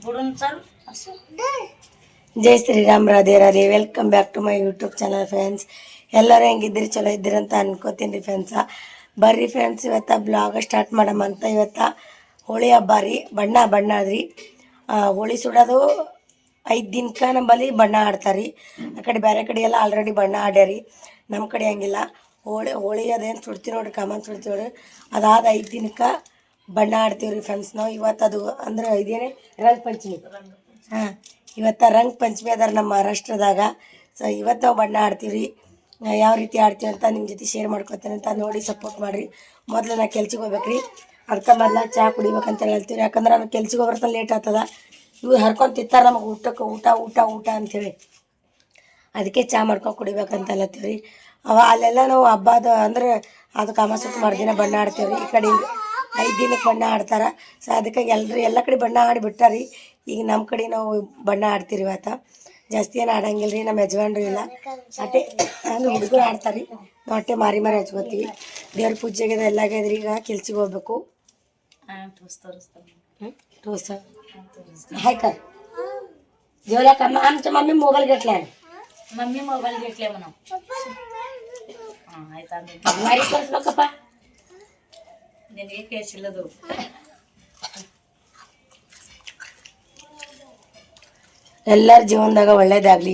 बुडून चाल असं ಜೈ Shriram Radhe Radhe welcome back to my YouTube channel friends ಎಲ್ಲರೂ ಹೆಂಗಿದ್ರಿ ಚಲೋ ಇದ್ದೀರಿ ಅಂತ ಅನ್ಕೋತೀನಿ ರೀ ಫ್ರೆಂಡ್ಸ ಬರ್ರಿ ಫ್ರೆಂಡ್ಸ್ ಇವತ್ತು ಬ್ಲಾಗ್ ಸ್ಟಾರ್ಟ್ ಮಾಡಮ್ಮ ಅಂತ ಇವತ್ತು ಹೋಳಿ ಹಬ್ಬ ರೀ ಬಣ್ಣ ಬಣ್ಣ ಅದ್ರಿ ಆ, ಹೋಳಿ ಸುಡೋದು ಐದು ದಿನಕ್ಕೆ ನಮ್ಮಲ್ಲಿ ಬಣ್ಣ ಆಡ್ತಾರೆ ರೀ ಆ ಕಡೆ ಬೇರೆ ಕಡೆ ಎಲ್ಲ ಆಲ್ರೆಡಿ ಬಣ್ಣ ಆಡ್ಯಾರಿ ನಮ್ಮ ಕಡೆ ಹಂಗಿಲ್ಲ ಹೋಳಿ ಹೋಳಿ ಅದೇನು ಸುಡ್ತೀವಿ ನೋಡ್ರಿ ಕಾಮನ್ ಸುಡ್ತೀವಿ ನೋಡ್ರಿ ಅದಾದ ಐದು ದಿನಕ್ಕೆ ಬಣ್ಣ ಆಡ್ತೀವಿ ರೀ ಫ್ರೆಂಡ್ಸ್ ನಾವು ಇವತ್ತು ಅದು ಅಂದ್ರೆ ಇದೇನೆ, ರಂಗ ಪಂಚಮಿ. ಹಾಂ, ಇವತ್ತು ರಂಗ ಪಂಚಮಿ ಅದಾರ ನಮ್ಮ ಮಹಾರಾಷ್ಟ್ರದಾಗ. ಸೊ ಇವತ್ತು ನಾವು ಬಣ್ಣ ಆಡ್ತೀವಿ ರೀ ಯಾವ ರೀತಿ ಆಡ್ತೀವಿ ಅಂತ ನಿಮ್ಮ ಜೊತೆ ಶೇರ್ ಮಾಡ್ಕೊತೇನೆ ಅಂತ ನೋಡಿ ಸಪೋರ್ಟ್ ಮಾಡಿರಿ. ಮೊದಲು ನಾ ಕೆಲ್ಸಕ್ಕೆ ಹೋಗ್ಬೇಕು ರೀ ಅದಕ್ಕೆ ಮೊದಲ ಚಹಾ ಕುಡಿಬೇಕಂತ ಹೇಳ್ತೀವಿ ಯಾಕಂದ್ರೆ ನಾನು ಕೆಲ್ಸಕ್ಕೆ ಹೋಗ್ಬರ್ತ ಲೇಟ್ ಆಗ್ತದ ಇವು ಹರ್ಕೊಂಡು ತಿಂತಾರೆ ನಮಗೆ ಊಟಕ್ಕೆ ಊಟ ಊಟ ಊಟ ಅಂತೇಳಿ ಅದಕ್ಕೆ ಚಹಾ ಮಾಡ್ಕೊಂಡು ಕುಡಿಬೇಕಂತ ಅಲ್ಲತ್ತೀವಿ ರೀ ಅವ ಅಲ್ಲೆಲ್ಲ ನಾವು ಹಬ್ಬದ ಅಂದ್ರೆ ಅದು ಕಾಮಸುತ್ತ ಮಾಡ್ದಿನ ಬಣ್ಣ ಆಡ್ತೀವಿ ರೀ ಈ ಕಡೆ ಐದು ದಿನಕ್ಕೆ ಬಣ್ಣ ಆಡ್ತಾರೆ. ಸೊ ಅದಕ್ಕೆ ಎಲ್ಲರೂ ಎಲ್ಲ ಕಡೆ ಬಣ್ಣ ಆಡಿಬಿಟ್ಟಾರಿ. ಈಗ ನಮ್ಮ ಕಡೆ ನಾವು ಬಣ್ಣ ಆಡ್ತೀರಿ ಆತ ಜಾಸ್ತಿ ಏನು ಆಡಂಗಿಲ್ಲ ರೀ ನಮ್ಮ ಯಜಮಾನ್ರು ಇಲ್ಲ. ಅಟ್ಟೆ ಹಂಗೆ ಹುಡುಗರು ಆಡ್ತಾರೆ. ನಾವು ಅಟ್ಟೆ ಮಾರಿ ಮಾರಿ ಹಚ್ಕೋತೀವಿ. ದೇವ್ರ ಪೂಜೆಗೆ ಎಲ್ಲ ಆಗ್ಯದ್ರಿ ಈಗ ಕೆಲ್ಸಿಗೆ ಹೋಗ್ಬೇಕು. ಹಾಯ್ಕ. ದೇವ್ರಕ್ಕ ಆಮಚ ಮಮ್ಮಿ ಮೊಬೈಲ್ ಗೆಟ್ಲೆ. ಮಮ್ಮಿ ಮೊಬೈಲ್ ಮನ ಆಯ್ತಾ ಮಾರಿ ಕಳ್ಸ್ಬೇಕಪ್ಪ ನಿನಗೆ ಕೇಸಿಲ್ಲದು ಎಲ್ಲರ ಜೀವನದಾಗ ಒಳ್ಳೇದಾಗಲಿ.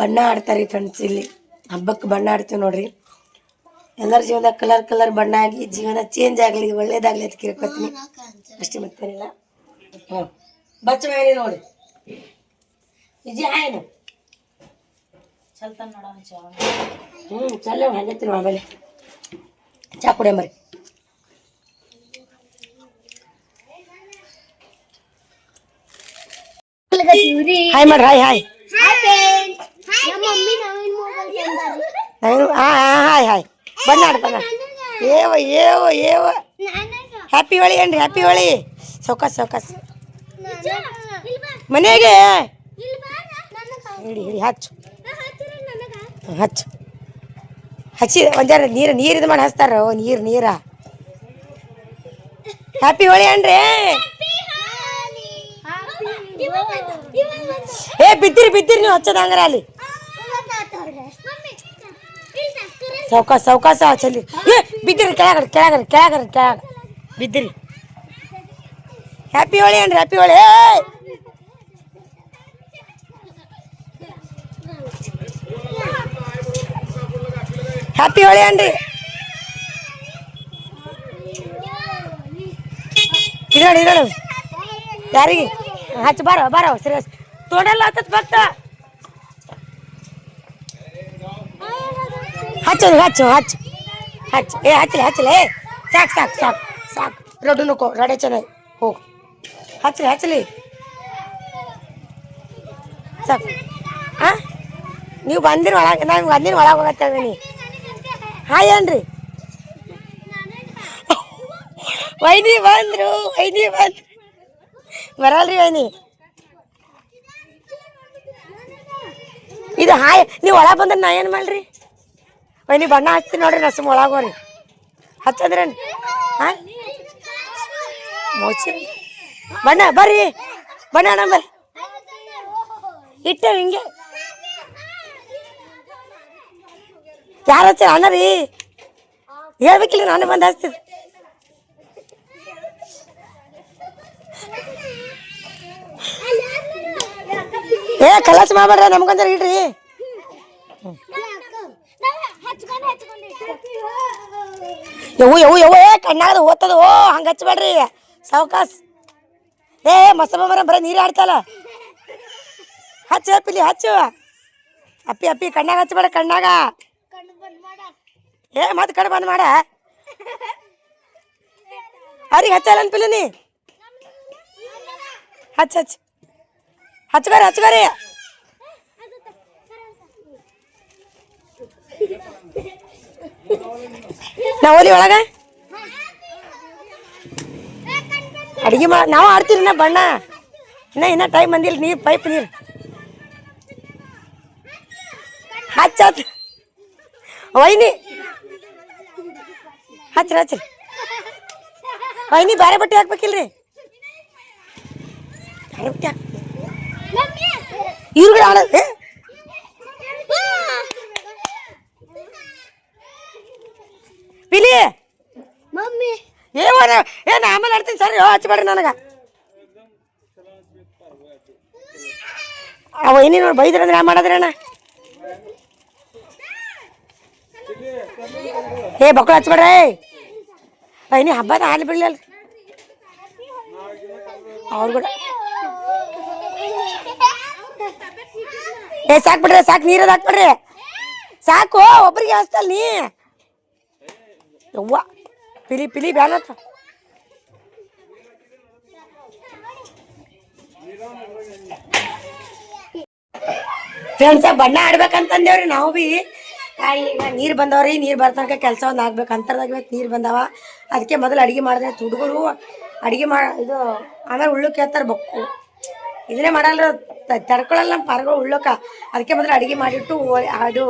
ಬಣ್ಣ ಆಡ್ತಾರೆ ಫ್ರೆಂಡ್ಸ್ ಇಲ್ಲಿ. ಹಬ್ಬಕ್ಕೆ ಬಣ್ಣ ಆಡ್ತೀವಿ ನೋಡ್ರಿ. ಎಲ್ಲರ ಜೀವನದಾಗ ಕಲರ್ ಕಲರ್ ಬಣ್ಣ ಆಗಿ ಜೀವನ ಚೇಂಜ್ ಆಗಲಿ ಒಳ್ಳೇದಾಗಲಿ ಅಂತ ಕೇಳ್ಕೊತೀನಿ. ಅಷ್ಟೇ ಮತ್ತೇನಿಲ್ಲ. ಹ್ಞೂ. ಬಚ್ಚ ಮೇಲೆ ನೋಡಿ. ನಿಜ ಏನು ಚಲ್ತಾನ ನೋಡೋ ಹ್ಞೂ ಚಲೋ ಹಂಗತ್ತೀನಿ ಆಮೇಲೆ. ಚಾ ಕುಡಿಯಂಬರಿ ಹಾಯ್ ಮಾಡ್ರಿ ಹಾಯ್ ಹಾಯ್ ನಾನು ಹಾಂ ಹಾಯ್ ಹಾಯ್ ಬಣ್ಣ ಆಡ್ ಬಣ್ಣ ಏವ ಏವ ಏವ. ಹ್ಯಾಪಿ ಹೊಳಿ ಏನ್ರಿ ಹ್ಯಾಪಿ ಹೊಳಿ ಸೌಕಸ್ ಸೌಕಸ್. ಮನೆಗೆ? ಹಿಡಿ ಹಿಡಿ ಹಚ್ಚು. ಹಚ್ಚು. ಹಚ್ಚಿ ಒಂಜಾರ ನೀರು ನೀರು ಇದು ಮಾಡಿ ಹಚ್ತಾರ ನೀರು ನೀರ. ಹ್ಯಾಪಿ ಹೊಳಿ ಅನ್ರಿ ಏ ಬಿದ್ದಿರಿ ಬಿದ್ದಿರಿ ನೀವು ಹಚ್ಚದ ಹಂಗಾರ ಅಲ್ಲಿ ಸೌಕಾಸ ಸೌಕಾಸ ಚಲಿ ಏ ಬಿದ್ದಿರಿ ಕೆಳಗಡೆ ಕೆಳಗಡೆ ಕೆಳಗಡೆ ಕೆಳಗ ಬಿದ್ದಿರಿ ಹ್ಯಾಪಿ ಹೋಳಿ ಅನ್ರಿ ಹ್ಯಾಪಿ ಹೋಳಿ ಹ್ಯಾಪಿ ಹೋಳಿ ಅನ್ರಿ ಇರೋಣ ಇರೋಣ ಯಾರಿಗೆ ಹಚ್ಚ, ಬಾರೋ ಬಾರೋ ಸೀರಿಯಸ್ ತೋಡೆಲ್ಲ ಹತ್ತತ್ ಭಕ್ತ. ಹಚ್ಚು ಹಚ್ಚು ಹಚ್ಚು. ಹಚ್ಚು. ಏ, ಹಚ್ಚಲಿ ಹಚ್ಚಲಿ ಸಾಕು ಸಾಕು ಸಾಕು ಸಾಕು. ರೊಡ್ಡು ನುಕೋ ರಡೆ ಚೆನ್ನಾಗಿ ಹೋಗು ಹಚ್ಚಲಿ ಹಚ್ಚಲಿ. ಸಾಕು. ಹಾಂ ನೀವು ಬಂದಿರ ಒಳಗೆ, ನಾನು ಬಂದಿನ ಒಳಗೆ ಹೋಗತ್ತಾ ಹಾಂ, ಏನ್ರಿ? ವೈನಿ ಬಂದರು, ವೈನಿ ಬಂದ್ರು. ಬರಲ್ರಿ ವೈನಿ ಇದು ಹಾಯ್, ನೀವು ಒಳಗೆ ಬಂದ್ರೆ ನಾ ಏನು ಮಾಡ್ರಿ ವೈನಿ ಬಣ್ಣ ಹಚ್ತೀನಿ ನೋಡ್ರಿ ನಾ ಒಳಗೆ ಹೋರಿ ಹಚ್ಚಂದ್ರೇನು ಹಾಂ? ಮೋಚಿ. ಬಣ್ಣ, ಬರ್ರಿ. ಬಣ್ಣ ಬರ್ರಿ. ಇಟ್ಟೆ ಹಿಂಗೆ. ಯಾರು ಹಚ್ಚಾರ? ಅಣ್ಣ ರೀ. ಹೇಳ್ಬೇಕಿಲ್ಲ ನಾನು ಬಂದು ಹಚ್ತೀನಿ ಏ, ಕಲಾಸ ಮಾಡ್ಬೇಡ್ರಿ, ನಮ್ಗಂದ್ರೆ ಇಡ್ರಿ. ಯವು ಯವು ಯವು ಏ, ಕಣ್ಣಾಗದು ಓದ್ತದ ಓ, ಹಂಗೆ ಹಚ್ಬೇಡ್ರಿ. ಸಾವ್ಕಾಸ್. ಏ ಮಸಬರ ಬರ ಬರೀ ನೀರು ಆಡ್ತಲ್ಲ. ಹಚ್ಚ ಪಿಲಿ ಹಚ್ಚು. ಅಪ್ಪಿ ಅಪ್ಪಿ, ಕಣ್ಣಾಗ ಹಚ್ಚಬೇಡ ಕಣ್ಣಾಗ. ಏ, ಮತ್ತೆ ಕಡೆ ಬಂದ್ ಮಾಡ. ಅವ್ರಿಗೆ ಹಚ್ಚಲ್ಲ ಅನ್ಪಿಲ್ಲ ನೀ? ಹಚ್ಚ ಹಚ್ಚ. ಹಚ್ಕೋರಿ ಹಚ್ಕೋರಿ. ನಾ ಓದಿ ಒಳಗ? ಅಡಿಗೆ ಮಾಡ, ನಾವು ಆಡ್ತೀರಿ ನಾ ಬಣ್ಣ. ಇನ್ನ ಇನ್ನ ಟೈಮ್ ಬಂದಿಲ್ಲ, ನೀರು ಪೈಪ್ ನೀರು. ಹಚ್ಚ ಹಚ್ಚ. ವೈನಿ. ಹಚ್ರಿ ಹಚ್ರಿ. ವೈನಿ ಬೇರೆ ಬಟ್ಟೆ ಹಾಕ್ಬೇಕಿಲ್ರಿ? ಆಡೋದು ಪಿಲಿ! ಮಮ್ಮಿ. ಏ ವರ ಏ ನಾ ಆಮೇಲೆ ಆಡ್ತೀನಿ ಸರಿ ಹಚ್ಚಬೇಡ್ರಿ ನನಗೆ. ಅವ ಏನಿ ನೋಡಿ ಬೈದ್ರಂದ್ರೆ ನಾ ಮಾಡಿದ್ರಣ್ಣ ಏ ಬಕ್ಕಳು ಹಚ್ಬೇಡ್ರಿ ಐನಿ ಹಬ್ಬದ ಹಾಲು ಬಿಡ್ಲಲ್ರಿ ಅವ್ರು ಕೂಡ ಏ ಸಾಕ್ ಬಿಡ್ರಿ ಸಾಕು ನೀರದ ಹಾಕ್ಬಿಡ್ರಿ. ಸಾಕು ಒಬ್ರಿಗೆ ಹಸ್ತಲ್ ನೀ. ಯವ್ವ ಪಿಲಿ ಪಿಲಿ ಬ್ಯಾನತ್ತ ಫ್ರೆಂಡ್ಸ ಬಣ್ಣ ಆಡ್ಬೇಕಂತಂದೇವ್ರಿ ನಾವು ಆ, ಈಗ ನೀರು ಬಂದವ್ರಿ ನೀರು ಬರ್ತನಕ ಕೆಲಸ ಒಂದು ಆಗ್ಬೇಕು. ಅಂತರ್ದಾಗ ಇವತ್ತು ನೀರು ಬಂದಾವ. ಅದಕ್ಕೆ ಮೊದಲು ಅಡಿಗೆ ಮಾಡಿದ್ರೆ ಹುಡುಗರು ಅಡಿಗೆ ಮಾಡ ಇದು ಆಮೇಲೆ ಉಳ್ಳು ಕೇಳ್ತಾರೆ ಬಕ್ಕು. ಇದನ್ನೇ ಮಾಡಲ್ಲ ತಡ್ಕೊಳ್ಳಲ್ಲ ನಮ್ಮ ಪಾರ್ಗಳು ಉಳ್ಳೋಕ. ಅದಕ್ಕೆ ಮೊದಲು ಅಡಿಗೆ ಮಾಡಿಟ್ಟು ಅದು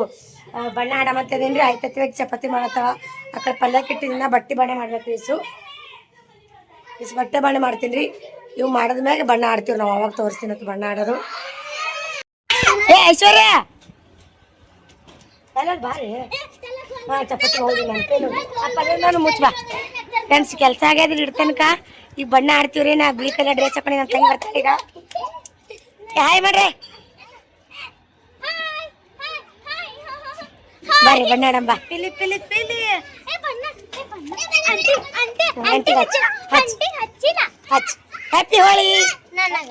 ಬಣ್ಣ ಆಡ ಮತ್ತೇನೇನ್ರಿ ಆಯ್ತತ್ತಿ ಚಪಾತಿ ಮಾಡತ್ತವ. ಆ ಕಡೆ ಪಲ್ಯಕ್ಕೆ ಇಟ್ಟಿದ್ದನ್ನ ಬಟ್ಟೆ ಬಣ್ಣ ಮಾಡ್ಬೇಕು ಇಸು. ಇಸ್ ಬಟ್ಟೆ ಬಣ್ಣ ಮಾಡ್ತೀನಿ ರೀ ಇವು ಮಾಡಿದ ಮ್ಯಾಗೆ ಬಣ್ಣ ಆಡ್ತೀವಿ ನಾವು. ಅವಾಗ ತೋರಿಸ್ತೀನಿ ಅಂತ ಬಣ್ಣ ಆಡೋದು. ಏ, ಐಶ್ವರ್ಯ! ಎಲ್ಲ ಬಾರಿ ಹಾಂ, ಚಪಾತಿ ಹೋಗಿ ನಾನು ಆ ಪಲ್ಯ ನಾನು ಮುಚ್ಚ ಬಾ. ಫ್ರೆಂಡ್ಸ್, ಕೆಲಸ ಆಗ್ಯದ್ರಿ ಇಡ್ತನಕ ಈಗ ಬಣ್ಣ ಆಡ್ತೀವ್ರಿ ನಾ ಬಿಳಿ ಕಲರ್ ಡ್ರೆಸ್ ಹಾಕೊಂಡು ನನ್ನ ತಂಗಿ ಬರ್ತಾಳೆ ಈಗ. ಹಾಯ್ ಮಾಡ್ರಿ ಬರ್ರಿ ಬಣ್ಣ ಆಡಂಬ ಪಿಲಿ ಪಿಲಿ ಪಿಲಿ ಏ ಬಣ್ಣ ಏ ಬಣ್ಣ ಆಂಟಿ ಆಂಟಿ ಆಂಟಿ ಹಚ್ಚ ಹಚ್ಚ ಆಂಟಿ ಹಚ್ಚಿನ ಹಚ್ಚ ಹ್ಯಾಪಿ ಹೋಳಿ ನನಗ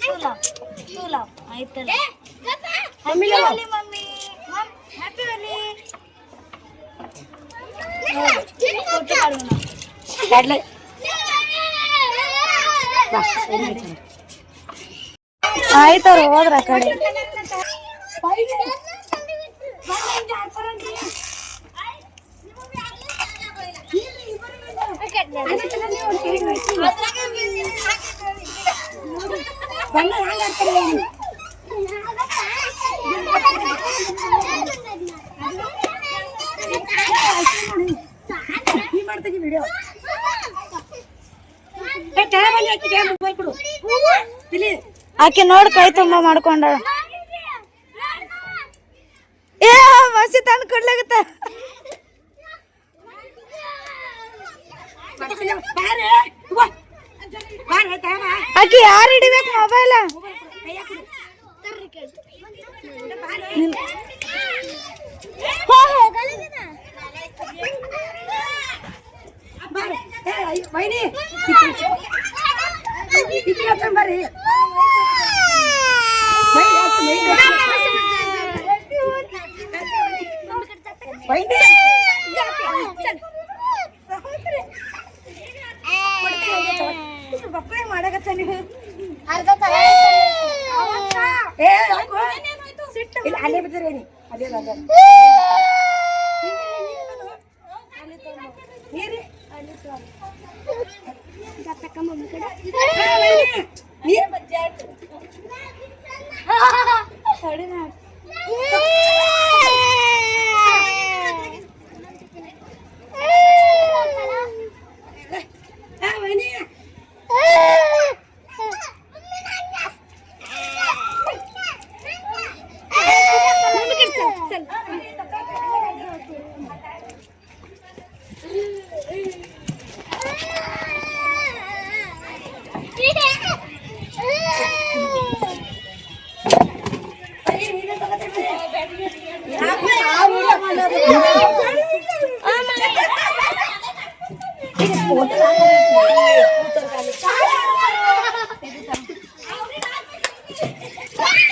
तुला तुला ಆಯ್ತಲ್ಲ happy Holi mummy happy Holi photo ಮಾಡೋಣ ಕಡ್ಲೆ ಆಯ್ತವ್ರು ಹೋದ್ರ ಆ ಕಡೆ ಬಣ್ಣ ಹ್ಯಾಂಗ ಆಡ್ತಾರೆ ಹೇಳಿ. ನೀ ಮಾಡ್ತೀವಿ ವಿಡಿಯೋ ಆಕೆ ನೋಡ್ ಕೈ ತುಂಬ ಮಾಡ್ಕೊಂಡ ಏ ಮಸಿ ತಂದು ಕೊಡ್ಲಾಗತ್ತ ಬಾರೆ ತಗೋ. ಬಾರೆ ತಗೋ. ಆಕಿ ಯಾರು ಹಿಡಿಬೇಕು ಮೊಬೈಲ್ ಬಾರೆ. ಏ, ಅಯ್ಯೋ, ವೈನಿ ಇಕ್ಕಿ ಹತ್ರ ಬರ್ರಿ ಮೈ ಹಾಕು, ಮೈ ಹಾಕು. ವೈನಿ ಬಕ್ಕಳೆ ಮಾಡಕತ್ತ ನೀವು ಏ ಯಾಕೋ? ಇಲ್ಲ ಅಲ್ಲೇ ಬಿದ್ದಿರೇನಿ ಅಲ್ಲೇ ಅದ ನೀರು ನೀರು ಆ, Yeah.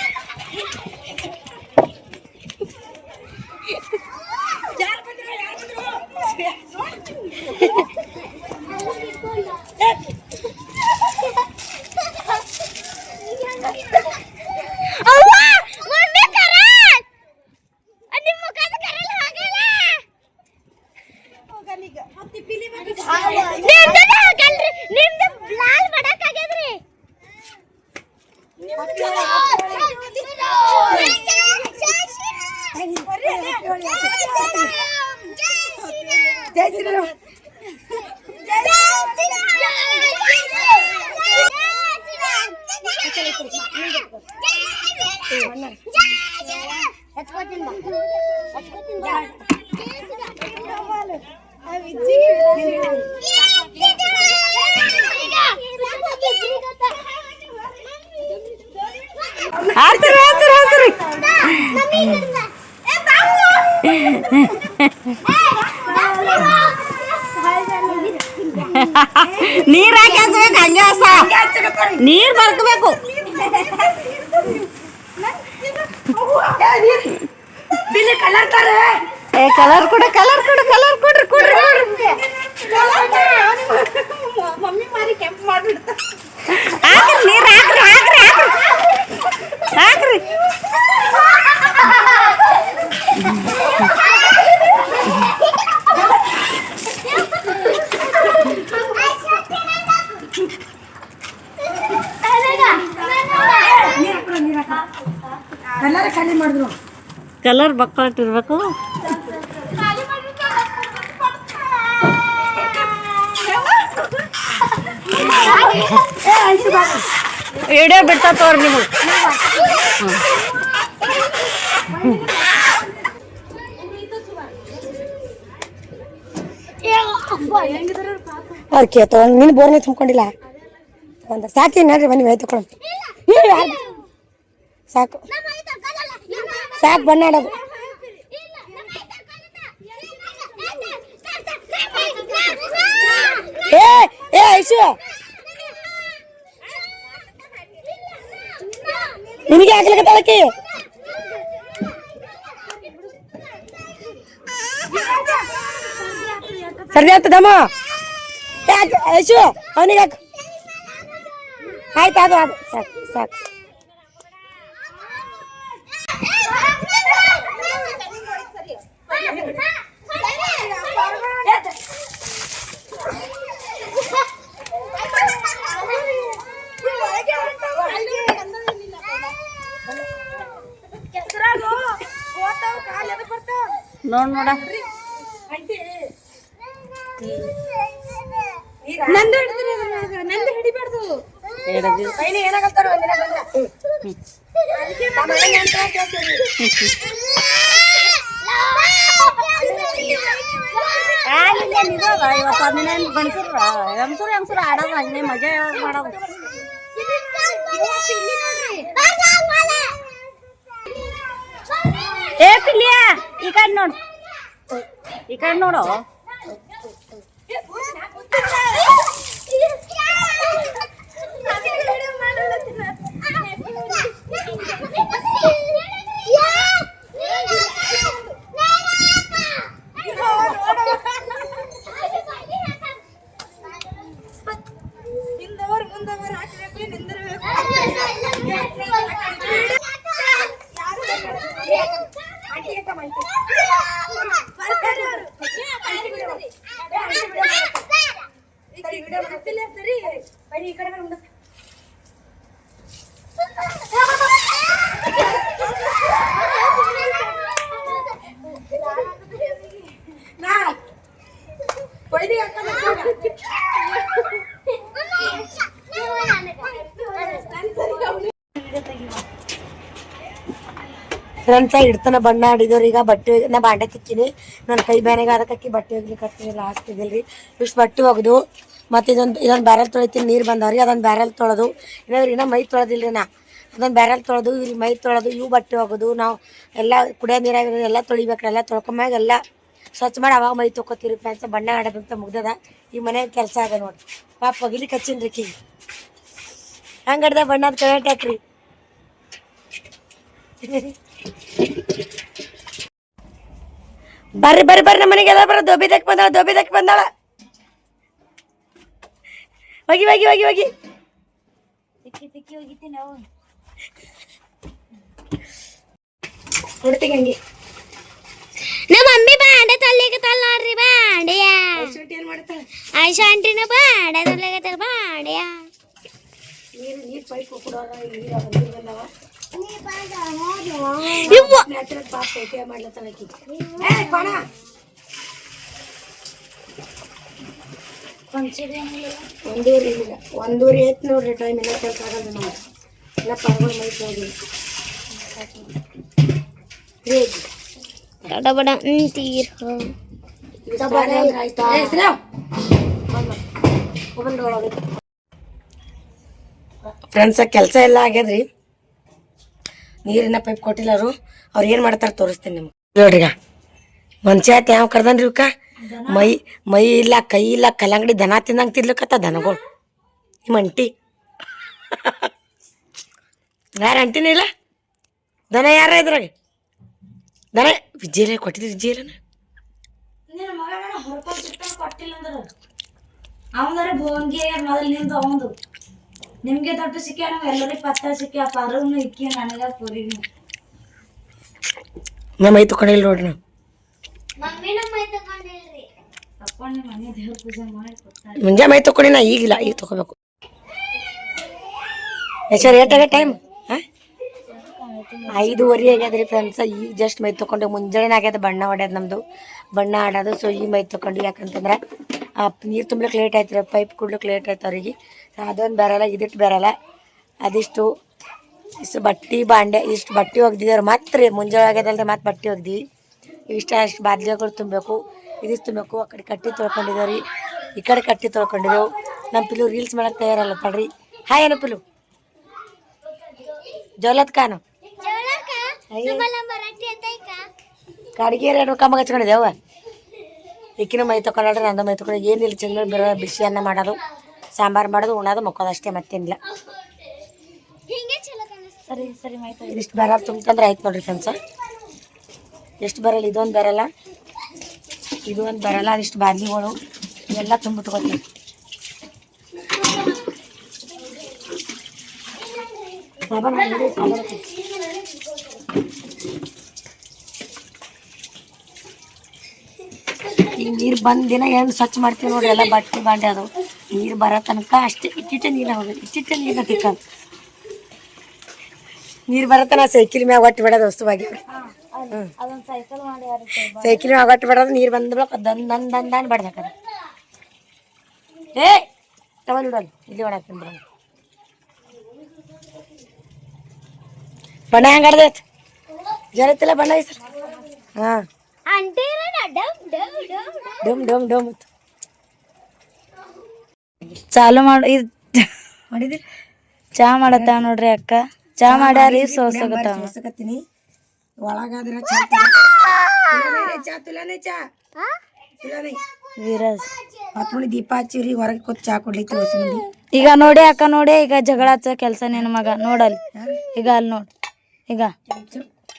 ಆಡ್ತೀರಿ ಆಡ್ತೀರಿ ಆಡ್ತೀರಿ ನೀರ್ ಹಾಕಿ ಹಚ್ಬೇಕು ಹಂಗೆ ಹಸ ನೀರ್ ಬರ್ಕಬೇಕು ಬಿಲ್ಲಿ ಕಲರ್ ತಾರೆ ಏ ಕಲರ್ ಕೊಡ ಕಲರ್ ಕೊಡು ಕಲರ್ ಕೊಡ್ರಿ ಕೊಡ್ರಿ ಮಮ್ಮಿ ಮಾರಿ ಕೆಂಪು ಮಾಡ್ಬಿಡ್ತ. ಹಾಕ್ರಿ ನೀರ್ ಹಾಕ್ರಿ ಹಾಕ್ರಿ ಹಾಕ್ರಿ. ಹಾಕ್ರಿ. ಕಲರ್ ಖಾಲಿ ಮಾಡಿದ್ರು. ಕಲರ್ ಬಕ್ಕಟ್ಟಿರ್ಬೇಕು. ವಿಡಿಯೋ ಬಿಡ್ತಾ ತೋರಿ ನಿಮಗೆ ಅವ್ರ ಕೇತ ನೀನು ಬೋರ್ನೆ ತುಂಬ್ಕೊಂಡಿಲ್ಲ. ಒಂದು ಸಾಕಿ ನೋಡ್ರಿ, ಬನ್ನಿ, ಮೈ ತಗೊಳಂ ಸಾಕು. ಸಾಕು ಬಣ್ಣಾಡೋದು ಏ ಏ ಐಶು. ನಿನಗೆ ಹಾಕ್ಲಿಕ್ಕೆ ಸರ್ದಿ ಆಗ್ತದಮ್ಮ ಯಾಕೆ ಐಶು ಅವನಿಗೆ ಹಾಕು ಆಯ್ತು ಅದು ಅದು ಸಾಕು ಸಾಕು ನೋಡ್ ನೋಡ ನಂದು ಹಿಡಿದ್ರಿ ನಂದು ಹಿಡಿಬಾರ್ದು. ಹಿಡ್ದಿ. ಏನಾಗತ್ತಾರ ಒಂದಿನ ಬಂದ. ಕಾಲಿಲ್ಲ ನಿಜವ ಇವತ್ತು ಅದನ್ನ ಗಣಸರು ಹೆಂಗಸರು ಹೆಂಗಸರು? ಆಡೋದು ಹಂಗೆ ಮಜಾ ಯಾವಾಗ ಮಾಡೋದು? ಏ ಪಿಲ್ಲಿಯ? ಈ ಕಡೆ ನೋಡು. ಈ ಕಡೆ ನೋಡು. ಫ್ರೆಂಡ್ಸ ಇಡ್ತನ ಬಣ್ಣ ಆಡಿದವ್ರು ಈಗ ಬಟ್ಟೆ ನಾ ಬಾಂಡೆ ತಿಕ್ಕಿನಿ. ನನ್ನ ಕೈ ಬ್ಯಾನೆಗೆ ಅದಕ್ಕೆ ಬಟ್ಟೆ ಹೋಗ್ಲಿಕ್ಕೆ ಹತ್ತೀನಿ ಲಾಸ್ಟ್ ಇದಿಲ್ರಿ ಇಷ್ಟು ಬಟ್ಟೆ ಒಗೆದು, ಮತ್ತೆ ಇದೊಂದು ಇದೊಂದು ಬ್ಯಾರಲ್ ತೊಳಿತೀನಿ, ನೀರು ಬಂದವ್ರಿ, ಅದೊಂದು ಬ್ಯಾರಲ್ ತೊಳೆದು. ಇನ್ನಾದ್ರೂ ಇನ್ನೂ ಮೈ ತೊಳೆದಿಲ್ರಿ ನಾ. ಅದೊಂದು ಬ್ಯಾರಲ್ ತೊಳೆದು ಇಲ್ಲಿ ಮೈ ತೊಳೆದು, ಇವು ಬಟ್ಟೆ ಒಗೆದು, ನಾವು ಎಲ್ಲ ಕುಡಿಯೋ ನೀರಾಗಿರೋದು ಎಲ್ಲ ತೊಳಿಬೇಕು ಎಲ್ಲ ತೊಳ್ಕೊಂಬಾಗ ಎಲ್ಲ ಸ್ವಚ್ಛ ಮಾಡಿ ಅವಾಗ ಮೈ ತೊಗೋತೀರಿ ಫ್ಯಾನ್ಸ ಬಣ್ಣ ಆಡೋದಂತ ಮುಗ್ದದ. ಈ ಮನೆ ಕೆಲಸ ಅದ ನೋಡಿ ಪಾಪ ಒಗಿಲಿ ಕಚ್ಚಿನ್ರಿ ಕಿ ಹಂಗಡ್ದ ಬಣ್ಣದ ಕರೆಂಟ್ ಹಾಕ್ರಿ? ಬರ್ರಿ ಬರ್ರಿ ಬರ್ರಿ ನಮ್ಮ ಮನೆಗೆಲ್ಲ ಬರ ಬರೋ ದೋಬಿ ದಕ್ ಬಂದಾಳ ದೋಬಿ ದಕ್ ಬಂದಾಳ. ಹೋಗಿ ಹೋಗಿ ಹೋಗಿ ಹೋಗಿ. ತಿಕ್ಕಿ ತಿಕ್ಕಿ ಹೋಗಿತೀನಿ ನಾವು. ನೋಡ್ತೀನಿ ಹಂಗೆ. ನಮ್ಮ ಮಮ್ಮಿ ಬಾಂಡೆ ತಲ್ಲಿಗತ್ತಲ್ಲ ನೋಡ್ರಿ ಬಾಂಡೆಯ ಶೂಟ್ ಏನ್ ಮಾಡ್ತಾಳೆ? ಆಂಟಿನ ಬಾಂಡೆ ತಲ್ಲಿಗತ್ತಲ್ಲ ಬಾಂಡೆಯ ನೀರು ನೀರು ಪೈಪ್ ಕೊಡೋರ ನೀರು ನೀರು ಬಂದವ. ಐತೆ ಮಾಡ್ಲತ್ತಾಳ ಆಕಿ ಏ ಒಂದೂರಿ ಇಲ್ಲ ಒಂದೂರಿ ಐತ್ ನೋಡ್ರಿ ಟೈಮ್ ಎಲ್ಲ ಕೆಲಸ ಆಗಲ್ಲ ಎಲ್ಲ ಪರ್ಗಳು ಮೈ ಹೋಗಿ ಬಡ ಅಂತೀರ ಫ್ರೆಂಡ್ಸ ಕೆಲಸ ಎಲ್ಲ ಆಗ್ಯದ್ರಿ? ನೀರಿನ ಪೈಪ್ ಕೊಟ್ಟಿಲ್ಲರು ಅವ್ರು ಏನು ಮಾಡ್ತಾರೆ ತೋರಿಸ್ತೀನಿ ನಿಮ್ಗೆ. ನೋಡ್ರಿಗ ಮನುಷ್ಯ ಯಾವ ಕರ್ದನ್ರಿ ಇವಕ್ಕ ಮೈ ಮೈ ಇಲ್ಲ, ಕೈ ಇಲ್ಲ, ಕಲ್ಲಂಗಡಿ ದನ ತಿಂದಂಗೆ ತಿನ್ಲಕತ್ತ ದನಗಳು. ನಿಮ್ಮ ಅಂಟಿ. ಯಾರ ಅಂಟಿನ ಇಲ್ಲ? ದನ ಯಾರ ಇದ್ರಾಗ? ದನ ವಿಜಯಲೇ ಕೊಟ್ಟಿದ್ರಿ ಸಿಕ್ಕ ಕೊಟ್ಟಿಲ್ಲ ಅಂದ್ರೆ. ಅವನರ ಭೋಂಗಿ ಮೊದಲು ನಿಂದು, ಅವಂದು. ನಿಮ್ಗೆ ದೊಡ್ಡ ಸಿಕ್ಕ ನಾವು ಎಲ್ಲರಿಗೆ ಪತ್ತ ಸಿಕ್ಕ ಪರವ್ನು ಇಕ್ಕಿ ನನಗ ಪುರಿನು. ನಮ್ಮ ಮೈ ಇಲ್ಲ ನೋಡ್ರಿ ನಾವು. ಮಮ್ಮಿನ ಮೈ ತಗೊಂಡಿಲ್ರಿ. ಅಪ್ಪಣ್ಣ ಮನೆ ದೇವ್ರ ಪೂಜೆ ಮಾಡಿ ಕೊಡ್ತಾರೆ. ಮುಂಜಾ ಮೈ ತಕೊಂಡಿನ ನಾ ಈಗಿಲ್ಲ ಈಗ ತಗೋಬೇಕು ಎಷ್ಟು ರೇಟ್ ಆಗ ಟೈಮ್ ಐದುವರೆ ಆಗ್ಯದ್ರಿ ಫ್ರೆಂಡ್ಸ್ ಈ ಜಸ್ಟ್ ಮೈ ತಗೊಂಡು ಮುಂಜಾನೆ ಆಗ್ಯದ ಬಣ್ಣ ಹೊಡ್ಯದ ನಮ್ದು. ಬಣ್ಣ ಆಡೋದು ಸೊ ಈ ಮೈ ತಗೊಂಡು ಯಾಕಂತಂದ್ರೆ ನೀರು ತುಂಬಲಿಕ್ಕೆ ಲೇಟ್ ಆಯ್ತು ಪೈಪ್ ಕುಡ್ಲಿಕ್ಕೆ ಲೇಟ್ ಆಯ್ತು ಅವ್ರಿಗೆ. ಅದೊಂದು ಬರಲ್ಲ ಇದಿಟ್ಟು ಬರಲ್ಲ ಅದಿಷ್ಟು ಇಷ್ಟು ಬಟ್ಟೆ ಬಾಂಡೆ ಇಷ್ಟು ಬಟ್ಟೆ ಒಗ್ದಿದ್ದಾರೆ ಮತ್ತೆ ರೀ ಮುಂಜಾನೆ ಆಗ್ಯದಲ್ದೆ ಮತ್ತೆ ಬಟ್ಟೆ ಒಗ್ದಿವಿ ಇಷ್ಟ ಅಷ್ಟು ಬಾದ್ಲಿಗಳು ತುಂಬಬೇಕು. ಇದಿಷ್ಟು ತುಂಬಬೇಕು. ಆ ಕಡೆ ಕಟ್ಟಿ ತೊಳ್ಕೊಂಡಿದ್ದೇವೆ ರೀ. ಈ ಕಡೆ ಕಟ್ಟಿ ತೊಳ್ಕೊಂಡಿದ್ದೆವು ನಮ್ಮ ಪಿಲು ರೀಲ್ಸ್ ಮಾಡಕ್ಕೆ ತಯಾರಲ್ಲ ತಡ್ರಿ. ಹಾಯ್ ಏನು ಪಿಲು ಜೋಲತ್ ಖಾನು ಕಡ್ಗೆ ಎರಡು ಕಮ್ಮ ಹಚ್ಕೊಂಡಿದ್ದೇವ ಈಕಿನ ಮೈ ತೊಗೊಂಡ್ರೆ ನಂದು ಮೈ ತಗೊಂಡು ಏನಿಲ್ಲ ಚಂದ್ರ ಬಿರ ಬಿಸಿ ಅನ್ನ ಮಾಡೋದು ಸಾಂಬಾರು ಮಾಡೋದು ಉಣ್ಣೋದು ಮಕ್ಕೋದು ಅಷ್ಟೇ ಮತ್ತೇನಿಲ್ಲ ಸರಿ ಸರಿ ಇಷ್ಟು ಬರಲ್ಲ ತುಂಬಂದ್ರೆ ಆಯ್ತು ನೋಡ್ರಿ ಫ್ರೆಂಡ್ಸ ಎಷ್ಟು ಬರಲ್ಲ ಇದೊಂದು ಬರಲ್ಲ. ಇದು ಒಂದು ಬರಲ್ಲ ಅದಿಷ್ಟು ಬಾದ್ಲಿಗಳು ಇವೆಲ್ಲ ತುಂಬಿಟ್ಕೊತೀವಿ ತಗೋತೀವಿ ಸಾಬಾನ್ ಹಾಕಿದ್ರೆ ಸಾಬಾನ್ ಹಾಕು. ಈಗ ನೀರು ಬಂದ ದಿನ ಏನು ಸ್ವಚ್ಛ ಮಾಡ್ತೀವಿ ನೋಡಿ ಎಲ್ಲ ಬಟ್ಟೆ ಬಾಂಡೆ ಅದು. ನೀರು ಬರೋ ತನಕ ಅಷ್ಟೇ ಇಟ್ಟಿಟ್ಟೆ ನೀರು ಹೋಗೋದು ಇಟ್ಟಿಟ್ಟೆ ನೀರು ತಿಕ್ಕ ನೀರು ಬರತನ ಸೈಕಲ್ ಮ್ಯಾಗ ಒಟ್ಟು ಬಿಡೋದು ವಸ್ತುವಾಗಿ. ಬಾಗಿ ಸೈಕಲ್ ಮ್ಯಾಗ ಒಟ್ಟು ಬಿಡೋದು ನೀರು ಬಂದ ಬಳಕ ದನ್ ದನ್ ದನ್ ಏ ಟವಲ್ ಇಡೋಲ್ಲ ಇಲ್ಲಿ ಒಣಾಕ್ತೀನಿ ಬಿಡೋದು ಬಣ್ಣ ಹೆಂಗೆ ಆಡ್ದೈತೆ ಜರತ್ತಿಲ್ಲ ಬಣ್ಣ ಸರ್? ಹಾಂ. ಡಮ್ ಡಮ್ ಡಮ್ ಡಮ್ ಡಮ್ ಡಮ್ ಅಂತ ಚಾಲು ಮಾಡು ಇದು ಚಾ ಮಾಡತ್ತ ನೋಡ್ರಿ ಅಕ್ಕ. ಚಾ ಮಾಡ್ಯಾರಿ ಸೋಸಗತ್ತ ಸೋಸಕತ್ತೀನಿ ಒಳಗಾದ್ರೆ ಚಾ ತುಲಾನೆ. ಚಾ ತುಲಾನೆ ವಿರಾಜ್. ಮಣಿ ದೀಪ ಹಚ್ಚಿರಿ ಹೊರಗೆ ಕೂತ್ ಚಾ ಕೊಡ್ಲಿಕ್ಕೆ ಹೊಸ ಈಗ ನೋಡಿ ಅಕ್ಕ ನೋಡಿ ಈಗ ಜಗಳ ಹಚ್ಚೋ ಕೆಲಸ ನಿನ್ನ ಮಗ. ನೋಡಲ್ಲಿ. ಈಗ ಅಲ್ಲಿ ನೋಡಿ. ಈಗ.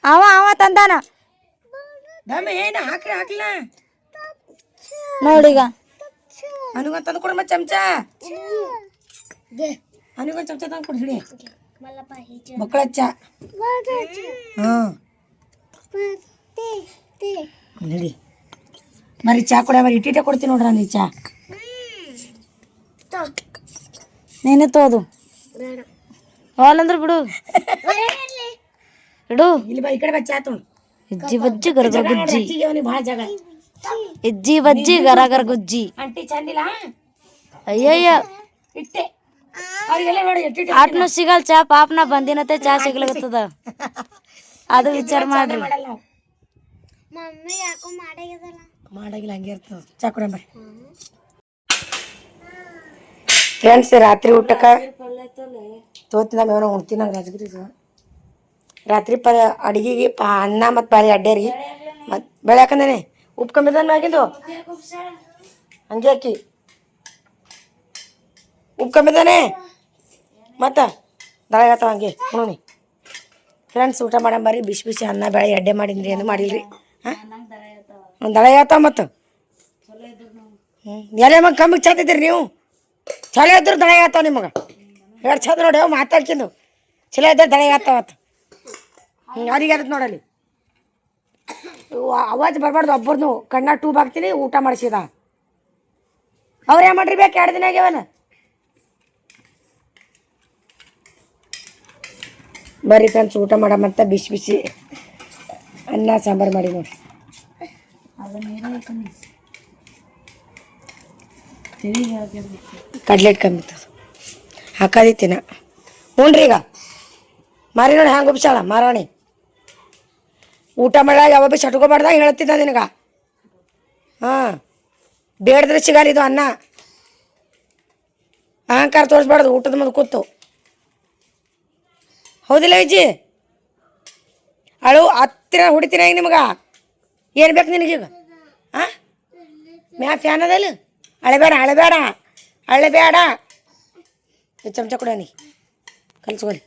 ಅವ ಅವ ತಂದಾನ. ದಮ್ಮ ಏನು ಹಾಕ್ರಿ ಹಾಕ್ಲ? ನೋಡೀಗ. ಅನುಗೊಂದು ತಂದು ಕೊಡು ಮತ್ತೆ ಚಮಚ. ಅನುಗೊಂದು ಚಮಚ ತಂದು ಕೊಡು ಹಿಡಿ. ಮಕ್ಕಳ ಚಾ ಹಾಂ ಹಿಡಿ. ಬರೀ ಚಾ ಕೊಡ ಬರೀ ಇಟ್ಟಿಟ್ಟೆ ಕೊಡ್ತೀನಿ ನೋಡ್ರಿ ನಾನು ಈ ಚಾ ನೀನೇ ತೋದು ಹಾಲಂದ್ರ ಬಿಡು. ಇಡು. ಇಲ್ಲಿ ಬಾ ಈ ಕಡೆ ಬಾ ಚಾ ತೊಗೊಂಡು ಇಜ್ಜಿ ಬಜ್ಜಿ ಗರಗರ ಗುಜ್ಜಿ. ಇಜ್ಜಿ ಬಜ್ಜಿ ಗರಗರ ಗುಜ್ಜಿ. ಅಂಟಿ ಚಂದಿಲ್ಲ ಅಯ್ಯಯ್ಯ. ಇಟ್ಟೆ. ಆಟ್ನು ಸಿಗಲ್ ಚಾ ಪಾಪನ ಬಂದಿನತೆ ಚಾ ಸಿಗ್ಲಾಗತ್ತದ ಅದು ವಿಚಾರ ಮಾಡ್ರಿ. ಮಮ್ಮಿ ಯಾಕೋ ಮಾಡಾಗ್ಯದಲ್ಲ ಮಾಡಾಗಿಲ್ಲ ಹಂಗೆ ಇರ್ತದ. ಚಾ ಕೊಡ ಬರ್ರಿ ಫ್ರೆಂಡ್ಸ್ ರಾತ್ರಿ ಊಟಕ್ಕೆ? ತೋತಿನ ನಾವು ಏನೋ ಉಣ್ತೀನಿ ನಂಗೆ ರಾಜಗಿರಿ ರಾತ್ರಿ ಪ ಅಡಿಗೆಗೆ ಪಾ ಅನ್ನ ಮತ್ತು ಬಾಳೆ ಅಡ್ಡೇರಿ ಮತ್ತು ಬೆಳೆ ಹಾಕಂದೇನೆ? ಉಪ್ಪು ಕಮ್ಮಿ ಆಗಿದ್ದು ಹಂಗೆ ಹಾಕಿ. ಉಪ್ಪು ಕಮ್ಮಿದಾನೆ ಮತ್ತು? ದಳಗತ್ತವ ಹಂಗೆ ನೋಡಿ ಫ್ರೆಂಡ್ಸ್ ಊಟ ಮಾಡಂಬರಿ ಬಿಸಿ ಬಿಸಿ ಅನ್ನ ಬೆಳೆ ಅಡ್ಡೆ ಮಾಡಿದ್ರಿ ಏನು ಮಾಡಿಲ್ರಿ? ಹಾಂ? ದಳ ಯಾತ ಮತ್ತು? ಹ್ಞೂ ಎಲೆ ಮಗ ಕಮ್ಮಿಗೆ ಚಾತಿದ್ದೀರಿ ನೀವು? ಚಲೋ ದಳ ಆತಾವ ನಿಮಗೆ. ಎರಡು ಚಂದ ನೋಡಿ ಮಾತಾಡ್ಕೊಂಡು ಚಲೋ ಇದ್ರೆ ದಳ ಆತಾವತ್ತು ಹ್ಞೂ ಅವ್ರಿಗೆ ಅದಕ್ಕೆ ನೋಡಲಿ ಅವಾಜ್ ಬರಬಾರ್ದು ಒಬ್ಬರದು ಕಣ್ಣ ಟೂಬ್ ಹಾಕ್ತೀನಿ, ಊಟ ಮಾಡಿಸಿದ ಅವ್ರು ಏನು ಮಾಡ್ರಿ ಬೇಕು ಎರಡು ದಿನ ಆಗ್ಯಾವನ ಬರಿ ಫ್ರೆಂಡ್ಸ್ ಊಟ ಮಾಡಮಂತ ಬಿಸಿ ಬಿಸಿ ಅನ್ನ ಸಾಂಬಾರು ಮಾಡಿ ನೋಡಿ ಕಡ್ಲೆಟ್ ಕಮ್ಮಿ ಹಾಕದಿತ್ತಿನ. ಹ್ಞೂ ರೀ ಈಗ. ಮಾರಿ ನೋಡಿ ಹ್ಯಾಂಗೆ ಒಪ್ಸಾಳ ಮಾರಾಣಿ. ಊಟ ಮಾಡ ಯಾವ ಭೀ ಚಟ್ಕೋಬಾರ್ದಾಗ ಹೇಳ್ತಿದ್ದ ನಿನಗ? ಹಾಂ. ಬೇಡದ್ರೆ ಸಿಗಲ್ಲ ಇದು ಅನ್ನ. ಅಹಂಕಾರ ತೋರಿಸ್ಬಾರ್ದು, ಊಟದ ಮುಂದೆ ಕೂತು. ಹೌದಿಲ್ಲ ವಿಜಿ ಅಳು, ಹತ್ತಿರ ಹುಡಿತೀನಿ ಈಗ ನಿಮ್ಗೆ? ಏನು ಬೇಕು ನಿನಗೀಗ? ಹಾಂ ಮ್ಯಾ ಫ್ಯಾನ್ ಅದಲ್ಲ? ಅಳೆಬೇಡ ಅಳೆಬೇಡ ಅಳೆಬೇಡ. ಚಮಚ ಕೊಡ ನೀ ಕಲ್ಸ್ಕೊಳಿ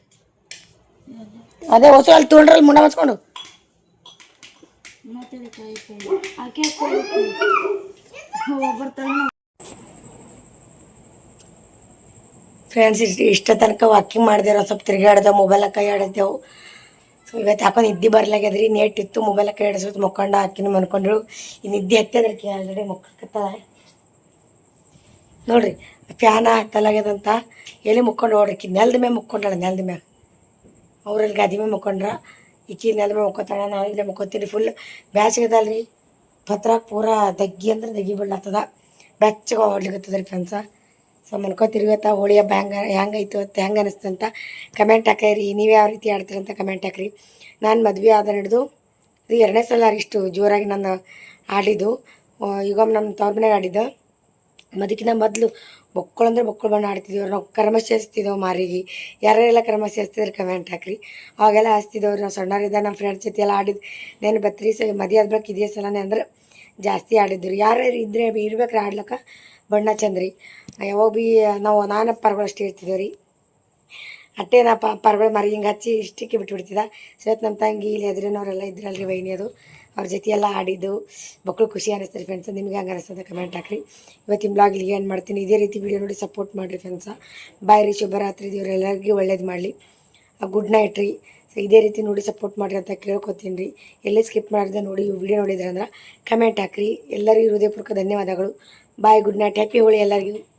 ಅದೇ ಹೊಸ ಅಲ್ಲಿ ತೊಗೊಂಡ್ರಲ್ಲಿ ಮುಂಡ ಹಚ್ಕೊಂಡು. ಫ್ರೆಂಡ್ಸ್ ಇಷ್ಟು ಇಷ್ಟ ತನಕ ವಾಕಿಂಗ್ ಮಾಡಿದೆವು ಸ್ವಲ್ಪ ತಿರುಗಾಡ್ದೆ ಮೊಬೈಲ ಕೈ ಆಡಿದ್ದೆವು ಸೊ ಇವತ್ತು ಯಾಕೋ ನಿದ್ದೆ ಬರ್ಲಾಗ್ಯದ್ರಿ ನೇಟ್ ಇತ್ತು ಮೊಬೈಲ ಕೈ ಆಡಿಸ್ಬಿಟ್ಟು ಮಕ್ಕೊಂಡು ಹಾಕಿನ ಮನ್ಕೊಂಡ್ರು. ಈ ನಿದ್ದೆ ಹತ್ತದ್ರಕ್ಕೆ ಆಲ್ರೆಡಿ ಮಕ್ಕಳ ನೋಡ್ರಿ ಫ್ಯಾನ ಹಾಕ್ತಲಾಗ್ಯದಂತ ಎಲ್ಲಿ ಮುಕ್ಕೊಂಡು ನೋಡ್ರಿ, ನೆಲ್ದ ಮೇಲೆ ಮುಕ್ಕೊಂಡಾಳ ನೆಲ್ದ ಮ್ಯಾಗ. ಅವ್ರಲ್ಲಿ ಗಾದಿ ಮೇಲೆ ಮುಕ್ಕೊಂಡ್ರ. ಈಕಿ ನೆಲ ಮೇಲೆ ನಾನು ಇಲ್ಲೇ ಮುಕ್ಕೋತೀನಿ ಫುಲ್ ಬ್ಯಾಸಿಗದಲ್ರಿ ಪತ್ರಾಗ ಪೂರ ದಗ್ಗಿ ಅಂದ್ರೆ ದಗ್ಗಿ ಬೀಳತ್ತದ ಬೆಚ್ಚಗೆ ಹೊಡ್ಲಿಕತ್ತದ ರೀ ಫ್ರೆಂಡ್ಸ ಸೊ ಮನ್ಕೋತಿರ್ಗತ್ತ ಹೋಳಿ ಹಬ್ಬ ಹೆಂಗೆ ಹೆಂಗೈತು ಅಂತ ಹೆಂಗೆ ಅನಿಸ್ತು ಅಂತ ಕಮೆಂಟ್ ಹಾಕಿರಿ. ನೀವು ಯಾವ ರೀತಿ ಆಡ್ತೀರಿ ಅಂತ ಕಮೆಂಟ್ ಹಾಕ್ರಿ. ನಾನು ಮದುವೆ ಆದ ಹಿಡಿದು ಇದು ಎರಡನೇ ಸಲ ಇಷ್ಟು ಜೋರಾಗಿ ನಾನು ಆಡಿದ್ದು. ಈಗ ನಮ್ಮ ತವ್ರ ಮನೆಗೆ ಆಡಿದ್ದು. ಮೊದಲು ಬೊಕ್ಕಳು ಅಂದರೆ ಬೊಕ್ಕಳು ಬಣ್ಣ ಆಡ್ತಿದ್ದೀವಿ ನಾವು ಕರ್ಮ ಸೇರಿಸ್ತಿದ್ದೆವು ಮಾರಿಗೆ. ಯಾರೆಲ್ಲ ಕರ್ಮ ಸೇರಿಸ್ತಿದ್ರೆ ಕಮೆಂಟ್ ಹಾಕ್ರಿ. ಅವಾಗೆಲ್ಲ ಹಚ್ತಿದ್ದವ್ರು ನಾವು ಸಣ್ಣವರಿದ್ದ ನಮ್ಮ ಫ್ರೆಂಡ್ಸ್ ಜೊತೆ ಎಲ್ಲ ಆಡಿದ್ದು ನೆನ್ ಬತ್ರಿ ಸ ಮದಿ ಆದ್ಬೇಕು ಇದೇ ಸಲನೇ ಅಂದ್ರೆ ಜಾಸ್ತಿ ಆಡಿದ್ರು. ಯಾರ್ಯಾರು ಇದ್ರೆ ಇರ್ಬೇಕ್ರಿ ಆಡ್ಲಕ್ಕ? ಬಣ್ಣ ಚಂದ್ರಿ. ಯಾವಾಗ ಭೀ ನಾವು ನಾನು ಪರ್ಗಳು ಅಷ್ಟೇ ಇರ್ತಿದ್ದೇವೆ ರೀ. ಅಟ್ಟೆ ನಾ ಪರ್ಗಳು ಮರಿ ಹಿಂಗೆ ಹಚ್ಚಿ ಇಷ್ಟಕ್ಕೆ ಬಿಟ್ಬಿಡ್ತಿದ್ದ. ಸವತ್ತು ನಮ್ಮ ತಂಗಿ ಇಲ್ಲಿ ಎದುರಿನವರೆಲ್ಲ ಇದ್ರಲ್ರಿ ವೈನಿ ಅದು. ಅವ್ರ ಜೊತೆ ಎಲ್ಲ ಆಡಿದ್ದು ಮಕ್ಕಳು ಖುಷಿ ಅನ್ನಿಸ್ತಾರೆ ಫ್ರೆಂಡ್ಸ್ ನಿಮಗೆ ಹಂಗೆ ಅನ್ನಿಸ್ತದೆ ಕಮೆಂಟ್ ಹಾಕ್ರಿ. ಇವತ್ತಿನ ಇಲ್ಲಿಗೆ ಏನು ಮಾಡ್ತೀನಿ? ಇದೇ ರೀತಿ ವಿಡಿಯೋ ನೋಡಿ ಸಪೋರ್ಟ್ ಮಾಡಿರಿ ಫ್ರೆಂಡ್ಸ ಬಾಯ್ ರೀ, ಶುಭರಾತ್ರಿ ದೇವ್ರೆಲ್ಲರಿಗೂ ಒಳ್ಳೇದು ಮಾಡಲಿ. ಗುಡ್ ನೈಟ್ ರೀ. ಸೊ ಇದೇ ರೀತಿ ನೋಡಿ ಸಪೋರ್ಟ್ ಮಾಡಿರಿ ಅಂತ ಕೇಳ್ಕೊತೀನಿ ರೀ. ಎಲ್ಲಿ ಸ್ಕಿಪ್ ಮಾಡಿದ್ರೆ ನೋಡಿ ವಿಡಿಯೋ ನೋಡಿದ್ರೆ ಅಂದ್ರೆ ಕಮೆಂಟ್ ಹಾಕ್ರಿ. ಎಲ್ಲರಿಗೂ ಹೃದಯಪೂರ್ವಕ ಧನ್ಯವಾದಗಳು. Bye good night happy Holi ಎಲ್ಲರಿಗೂ.